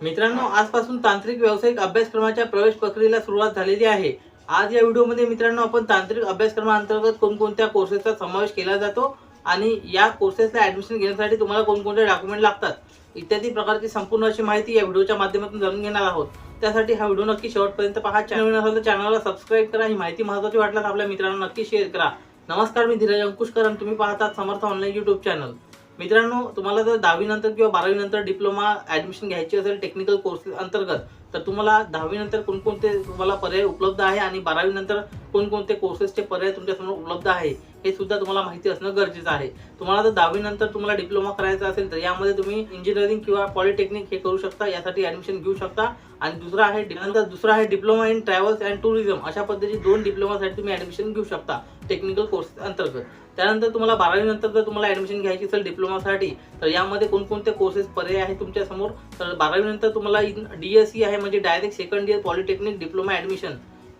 मित्रांनो आजपासून तांत्रिक व्यावसायिक अभ्यासक्रमाच्या प्रवेश प्रक्रियेला सुरुवात झालेली आहे. आज या व्हिडिओमध्ये मित्रांनो आपण तांत्रिक अभ्यासक्रमाअंतर्गत कोणकोणत्या कोर्सेसचा समावेश केला जातो आणि या कोर्सेसला ॲडमिशन घेण्यासाठी तुम्हाला कोणकोणते डॉक्युमेंट लागतात? इत्यादी प्रकारची संपूर्ण अशी माहिती या व्हिडिओच्या माध्यमातून जाणून घेणार आहोत. त्यासाठी हा व्हिडिओ नक्की शेवटपर्यंत पहा. चॅनल असेल तर चॅनलला सबस्क्राईब करा. ही माहिती महत्त्वाची वाटल्यास आपल्या मित्रांना नक्की शेअर करा. नमस्कार मी धीरज अंकुशकर आणि तुम्ही पाहतात समर्थ ऑनलाईन यूट्यूब चॅनल मित्रांनो तुम्हाला जर दहावीनंतर किंवा बारावीनंतर डिप्लोमा ॲडमिशन घ्यायची असेल टेक्निकल कोर्सेस अंतर्गत तर तुम्हाला दहावीनंतर कोणकोणते तुम्हाला पर्याय उपलब्ध आहे आणि बारावीनंतर कोणकोणते कोर्सेसचे पर्याय तुमच्यासमोर उपलब्ध आहे हे सुद्धा तुम्हाला माहिती असणं गरजेचं आहे. तुम्हाला जर दहावीनंतर तुम्हाला डिप्लोमा करायचा असेल तर यामध्ये तुम्ही इंजिनिअरिंग किंवा पॉलिटेक्निक हे करू शकता यासाठी ऍडमिशन घेऊ शकता. आणि दुसरा आहे नंतर दुसरा आहे diploma in travels and tourism अशा पद्धतीचे दोन डिप्लोमासाठी तुम्ही ऍडमिशन घेऊ शकता टेक्निकल कोर्स अंतर्गत. त्यानंतर तुम्हाला बारावीनंतर जर तुम्हाला ऍडमिशन घ्यायची असेल डिप्लोमासाठी तर यामध्ये कोणकोणते कोर्सेस पर्याय आहे तुमच्यासमोर? तर बारावीनंतर तुम्हाला डी एस सी आहे म्हणजे direct second year polytechnic diploma admission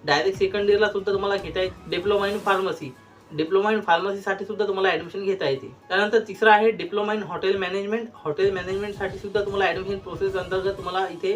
direct second इयरला सुद्धा तुम्हाला घेता येईल diploma in pharmacy diploma in फार्मसीसाठी सुद्धा तुम्हाला ॲडमिशन घेता येते. त्यानंतर तिसरा आहे diploma in hotel management hotel मॅनेजमेंटसाठी सुद्धा तुम्हाला ॲडमिशन प्रोसेस अंतर्गत तुम्हाला इथे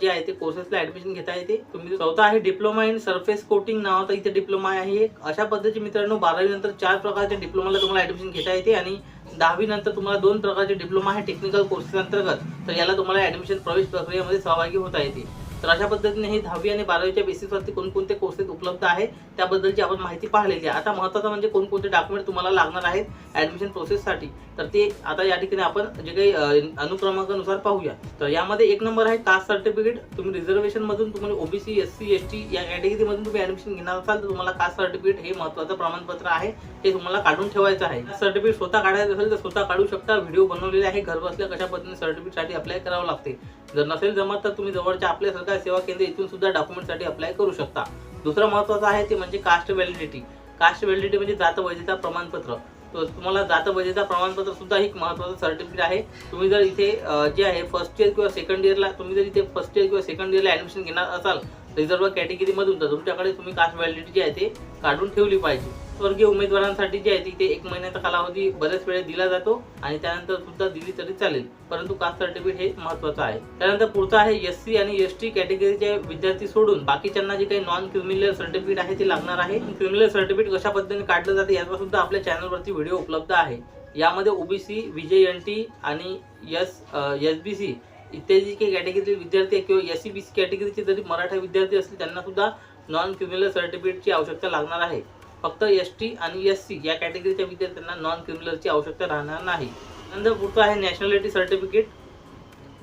जे आहे ते कोर्सेसला ऍडमिशन घेता येते. तुम्ही चौथा आहे डिप्लोमा इन सरफेस कोटिंग नावाचा इथे डिप्लोमा आहे. एक. अशा पद्धतीचे मित्रांनो बारावी नंतर चार प्रकारच्या डिप्लोमाला तुम्हाला ऍडमिशन घेता येते आणि दहावी नंतर तुम्हाला दोन प्रकारचे डिप्लोमा आहे टेक्निकल कोर्सेस अंतर्गत. तर याला तुम्हाला ऍडमिशन प्रवेश प्रक्रियेमध्ये सहभागी होता येते. तर अशा पद्धतीने हे दहावी आणि बारावीच्या बेसिसवरती कोणकोणते कोर्सेस उपलब्ध आहेत त्याबद्दलची आपण माहिती पाहिलेली आहे. आता महत्त्वाचं म्हणजे कोणकोणते डॉक्युमेंट तुम्हाला लागणार आहेत ॲडमिशन प्रोसेससाठी तर ते आता या ठिकाणी आपण जे काही अनुक्रमांकानुसार पाहूया. तर यामध्ये एक नंबर आहे कास्ट सर्टिफिकेट तुम्ही reservation O B OBC S C S T या कॅटेगरीमधून तुम्ही ॲडमिशन घेणार असाल तर तुम्हाला कास्ट सर्टिफिकेट हे महत्त्वाचं प्रमाणपत्र आहे. हे तुम्हाला काढून ठेवायचं आहे. सर्टिफिकेट स्वतः काढायचं असेल तर स्वतः काढू शकता. व्हिडिओ बनवलेले आहे. घर बसल्या कशा पद्धतीने सर्टिफिकेटसाठी अप्लाय करावं लागते. जर नसेल जमत तर तुम्ही जवळच्या आपल्या सरकार सेवा केंद्र इथून सुद्धा डॉक्युमेंटसाठी अप्लाय करू शकता. दुसरं महत्त्वाचं आहे ते म्हणजे कास्ट व्हॅलिडिटी कास्ट व्हॅलिडिटी म्हणजे जात वैधता प्रमाणपत्र. तर तुम्हाला जात वैधता प्रमाणपत्र सुद्धा एक महत्त्वाचं सर्टिफिकेट आहे. तुम्ही जर इथे जे आहे फर्स्ट इयर किंवा सेकंड इयरला तुम्ही जर इथे फर्स्ट इयर किंवा सेकंड इयरला ऍडमिशन घेणार असाल रिझर्व्ह कॅटेगरीमधून तर तुमच्याकडे तुम्ही कास्ट व्हॅलिडिटी जी आहे ते काढून ठेवली पाहिजे. स्वर्गीय उमेदवारांसाठी जे आहे तिथे एक महिन्याचा कालावधी बऱ्याच वेळेस दिला जातो आणि त्यानंतर सुद्धा दिली तरी चालेल. परंतु कास्ट सर्टिफिकेट हे महत्वाचं आहे. त्यानंतर पुढचं आहे एस सी आणि एस टी कॅटेगरीचे विद्यार्थी सोडून बाकीच्यांना जे काही नॉन क्रिमिनल सर्टिफिकेट आहे ते लागणार आहे. क्रिमिनल सर्टिफिकेट कशा पद्धतीने काढलं जाते याचा सुद्धा आपल्या चॅनलवरती व्हिडिओ उपलब्ध आहे. यामध्ये ओबीसी विजय एन टी आणि एस एस बी सी इत्यादी काही कॅटेगरीतील विद्यार्थी किंवा एस सी बी सी कॅटेगरीचे जरी मराठा विद्यार्थी असतील त्यांना सुद्धा नॉन क्रिमिनल सर्टिफिकेटची आवश्यकता लागणार आहे. फक्त एस टी आणि एस सी या कॅटेगरीच्या विद्यार्थ्यांना नॉन क्रिमिनलची आवश्यकता राहणार नाही. नंतर पुढचं आहे नॅशनॅलिटी सर्टिफिकेट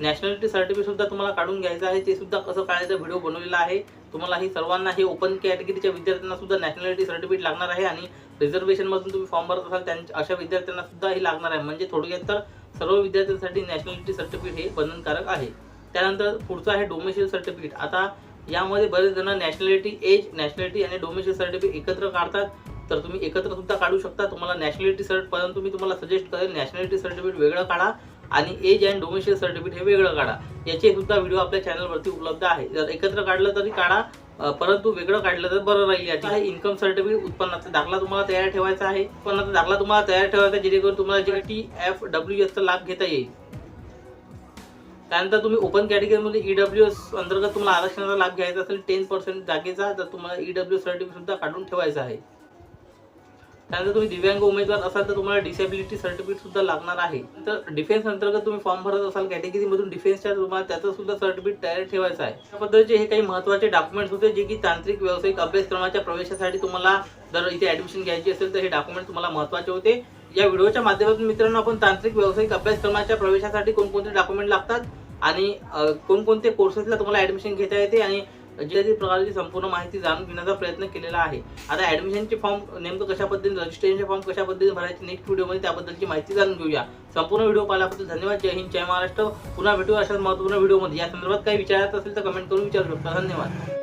नॅशनॅलिटी सर्टिफिकेट सुद्धा तुम्हाला काढून घ्यायचं आहे. ते सुद्धा कसं काढायचं व्हिडिओ बनवलेला आहे. तुम्हाला ही सर्वांना हे ओपन कॅटेगरीच्या विद्यार्थ्यांना सुद्धा नॅशनॅलिटी सर्टिफिकेट लागणार आहे आणि रिझर्वेशनमधून तुम्ही फॉर्म भरत असाल त्यांच्या अशा विद्यार्थ्यांना सुद्धा हे लागणार आहे. म्हणजे थोडक्यात तर सर्व विद्यार्थ्यांसाठी नॅशनॅलिटी सर्टिफिकेट हे बंधनकारक आहे. त्यानंतर पुढचं आहे डोमेशियल सर्टिफिकेट आता यामध्ये बरेच जण नॅशनॅलिटी एज नॅशनॅलिटी आणि डोमेशियल सर्टिफिकेट एकत्र काढतात. तर तुम्ही एकत्र सुद्धा काढू शकता. तुम्हाला नॅशनॅलिटी सर्ट परंतु मी तुम्हाला सजेस्ट करेल नॅशनॅलिटी सर्टिफिकेट वेगळं काढा आणि एज अँड डोमेशियल सर्टिफिकेट हे वेगळं काढा. याचे सुद्धा व्हिडिओ आपल्या चॅनलवरती उपलब्ध आहे. जर एकत्र काढलं तरी काढा. परंतु वेगळं काढलं तर बरं राहील. याची इन्कम सर्टिफिकेट उत्पन्नाचा दाखला तुम्हाला तयार ठेवायचा आहे. उत्पन्नाचा दाखला तुम्हाला तयार ठेवायचा जेणेकरून तुम्हाला जे टी एफ डब्ल्यू एसचा लाभ घेता येईल. त्यानंतर तुम्ही ओपन कॅटेगरीमध्ये ईडब्ल्यू एस अंतर्गत तुम्हाला आरक्षणाचा लाभ घ्यायचा असेल टेन पर्सेंट जागेचा तर तुम्हाला ई डब्ल्यू सर्टिफिकेट सुद्धा काढून ठेवायचा आहे. त्यानंतर तुम्ही दिव्यांग उमेदवार असाल तर तुम्हाला डिसेबिलिटी सर्टिफिकेट सुद्धा लागणार आहे. तर डिफेन्स अंतर्गत तुम्ही फॉर्म भरत असाल कॅटेगरीमधून डिफेन्सच्या तुम्हाला त्याचं सुद्धा सर्टिफिकेट तयार ठेवायचं आहे. अशा पद्धतीचे हे काही महत्त्वाचे डॉक्युमेंट्स होते जे की तांत्रिक व्यावसायिक अभ्यासक्रमाच्या प्रवेशासाठी तुम्हाला जर इथे ऍडमिशन घ्यायची असेल तर हे डॉक्युमेंट तुम्हाला महत्त्वाचे होते. या व्हिडिओच्या माध्यमातून मित्रांनो आपण तांत्रिक व्यावसायिक अभ्यासक्रमाच्या प्रवेशासाठी कोणकोणते डॉक्युमेंट लागतात आणि कोणकोणते कोर्सेसला तुम्हाला ऍडमिशन घेता येते आणि जी प्रकारची संपूर्ण माहिती जाणून घेण्याचा प्रयत्न केलेला आहे. आता ऍडमिशनचे फॉर्म नेमकं कशा पद्धतीने रजिस्ट्रेशनचे फॉर्म कशा पद्धतीने भरायचे नेक्स्ट व्हिडिओमध्ये त्याबद्दलची माहिती जाणून घेऊया. संपूर्ण व्हिडिओ पाहिल्याबद्दल धन्यवाद. जय हिंद जय महाराष्ट्र. पुन्हा भेटू अशाच महत्त्वपूर्ण व्हिडिओमध्ये या संदर्भात काही विचारायचं असेल तर कमेंट करून विचारू शकता. धन्यवाद.